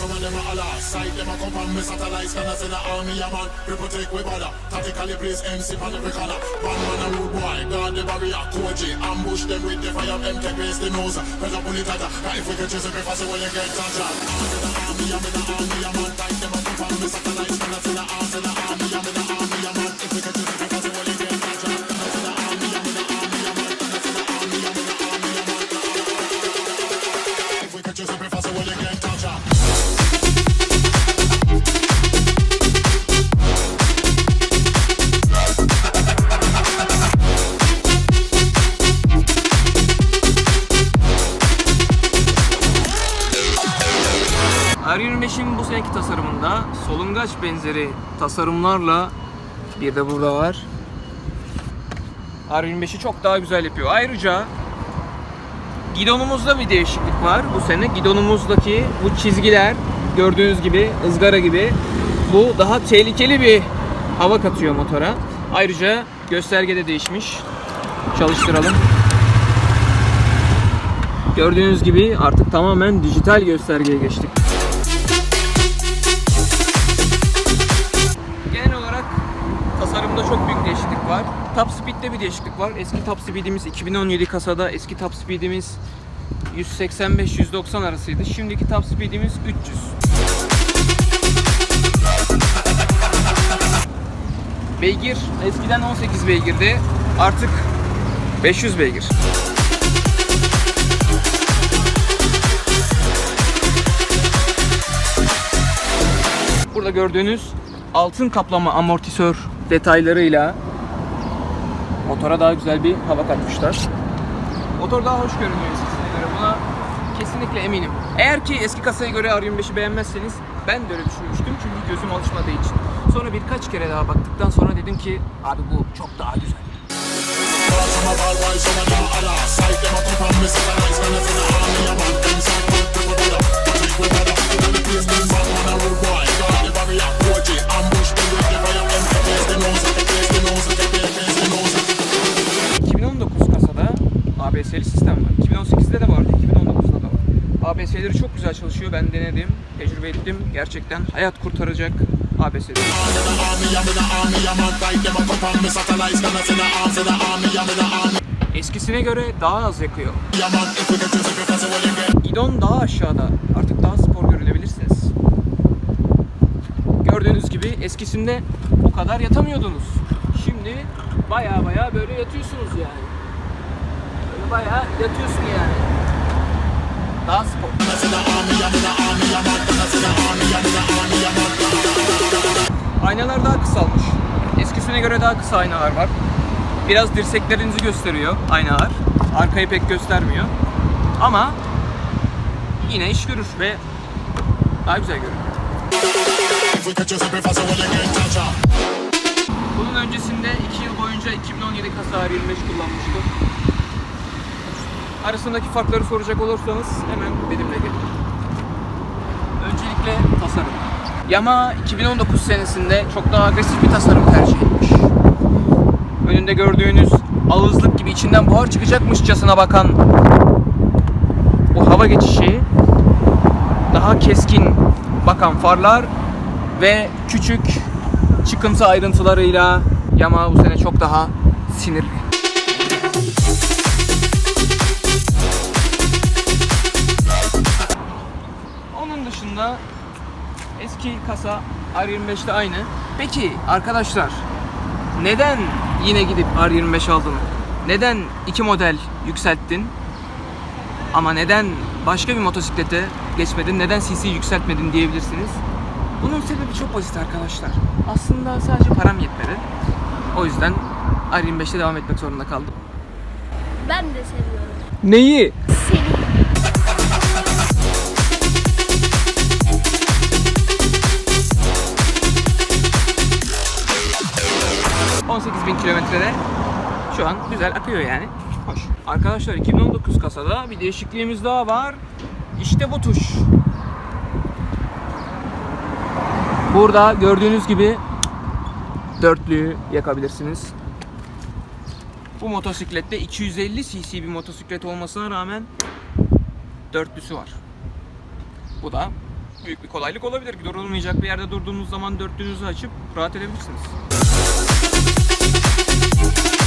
some of them a holler. Sight them a come from me satellites, can I say the army a man. We protect we border. Tactically place MC on every corner. One man a rude boy, guard the barrier. Koji, ambush them with the fire. Them take place the nose. Press up on the tata. If we can chase every fast, well you get touched. I'm in the army, I'm in the army, I'm tight. Them a come from me satellites, can I in the army, in the army, R25'in bu seneki tasarımında solungaç benzeri tasarımlarla bir de burada var. R25'i çok daha güzel yapıyor. Ayrıca gidonumuzda bir değişiklik var bu sene. Gidonumuzdaki bu çizgiler gördüğünüz gibi ızgara gibi bu daha tehlikeli bir hava katıyor motora. Ayrıca gösterge de değişmiş. Çalıştıralım. Gördüğünüz gibi artık tamamen dijital göstergeye geçtik. Tasarımda çok büyük değişiklik var. Top Speed'de bir değişiklik var. Eski Top Speed'imiz 2017 kasada eski Top Speed'imiz 185-190 arasıydı. Şimdiki Top Speed'imiz 300. Beygir eskiden 18 beygirdi. Artık 500 beygir. Burada gördüğünüz altın kaplama amortisör detaylarıyla motora daha güzel bir hava katmışlar. Motor daha hoş görünüyor eskisine göre. Buna kesinlikle eminim. Eğer ki eski kasaya göre R25'i beğenmezseniz ben de öyle düşünmüştüm çünkü gözüm alışmadığı için. Sonra birkaç kere daha baktıktan sonra dedim ki abi bu çok daha güzel. ABS'leri çok güzel çalışıyor. Ben denedim, tecrübe ettim. Gerçekten hayat kurtaracak ABS'leri. Eskisine göre daha az yakıyor. I'm on. If we can choose every fast, well you get. Gidon daha aşağıda. Artık daha spor görünebilirsiniz. Gördüğünüz gibi eskisinde bu kadar yatamıyordunuz. Şimdi baya baya böyle yatıyorsunuz yani. Böyle baya yatıyorsun yani. Daha spor. Aynalar daha kısalmış. Eskisine göre daha kısa aynalar var. Biraz dirseklerinizi gösteriyor aynalar. Arkayı pek göstermiyor. Ama yine iş görür ve daha güzel görünüyor. Bunun öncesinde 2 yıl boyunca 2017 kasa R25 kullanmıştım. Arasındaki farkları soracak olursanız hemen benimle gelin. Öncelikle tasarım. Yamaha 2019 senesinde çok daha agresif bir tasarım tercih etmiş. Önünde gördüğünüz ağızlık gibi içinden buhar çıkacakmışçasına bakan bu hava geçişi daha keskin bakan farlar ve küçük çıkıntı ayrıntılarıyla Yamaha bu sene çok daha sinirli. Dışında eski kasa R25'te aynı. Peki arkadaşlar neden yine gidip R25 aldın? Neden iki model yükselttin? Ama neden başka bir motosiklete geçmedin? Neden CC yükseltmedin diyebilirsiniz. Bunun sebebi çok basit arkadaşlar. Aslında sadece param yetmedi. O yüzden R25'te devam etmek zorunda kaldım. Ben de seviyorum. Neyi? Bin kilometrede şu an güzel akıyor yani. Hoş. Arkadaşlar 2019 kasada bir değişikliğimiz daha var. İşte bu tuş. Burada gördüğünüz gibi dörtlüyü yakabilirsiniz. Bu motosiklette 250 cc bir motosiklet olmasına rağmen dörtlüsü var. Bu da büyük bir kolaylık olabilir. Durulmayacak bir yerde durduğunuz zaman dörtlüğünüzü açıp rahat edebilirsiniz. Thank you.